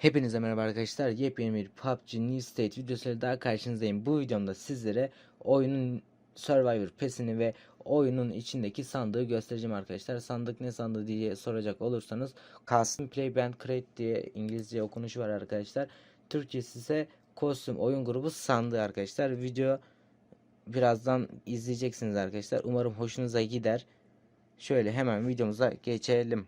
Hepinize merhaba arkadaşlar. Yepyeni bir PUBG New State videosuyla daha karşınızdayım. Bu videomda sizlere oyunun Survivor pesini ve oyunun içindeki sandığı göstereceğim arkadaşlar. Sandık ne sandığı diye soracak olursanız Custom Play Band Crate diye İngilizce okunuşu var arkadaşlar. Türkçesi ise kostüm oyun grubu sandığı arkadaşlar. Video birazdan izleyeceksiniz arkadaşlar. Umarım hoşunuza gider. Şöyle hemen videomuza geçelim.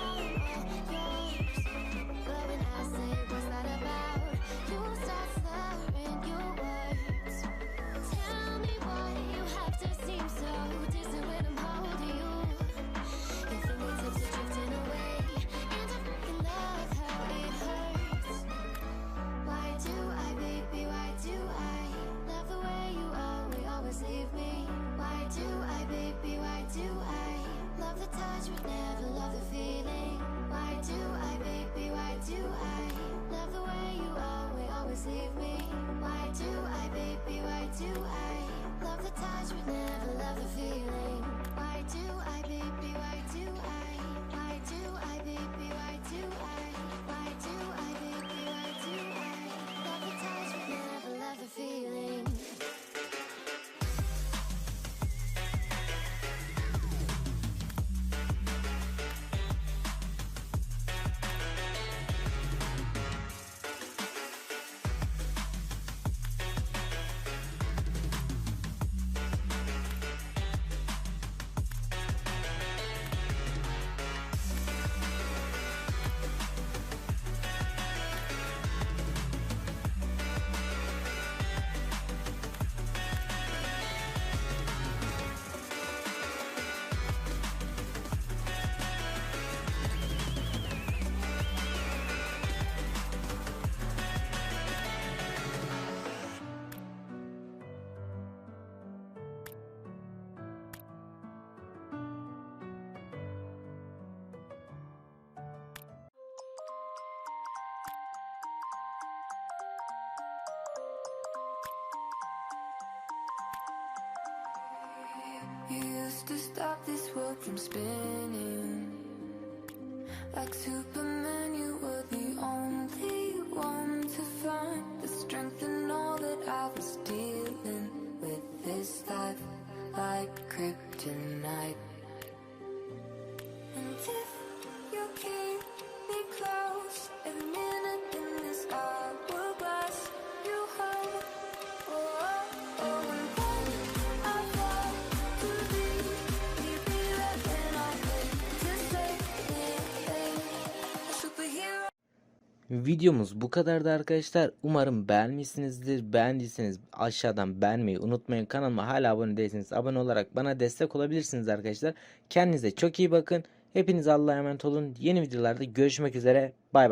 Yeah. do I love the touch but never love the feeling? Why do I, baby? Why do I? Why do I, baby? Why do I? Why do I? You used to stop this world from spinning. Like Superman you were Videomuz bu kadardı arkadaşlar. Umarım beğenmişsinizdir. Beğendiyseniz aşağıdan beğenmeyi unutmayın. Kanalıma hala abone değilseniz abone olarak bana destek olabilirsiniz arkadaşlar. Kendinize çok iyi bakın. Hepiniz Allah'a emanet olun. Yeni videolarda görüşmek üzere. Bay bay.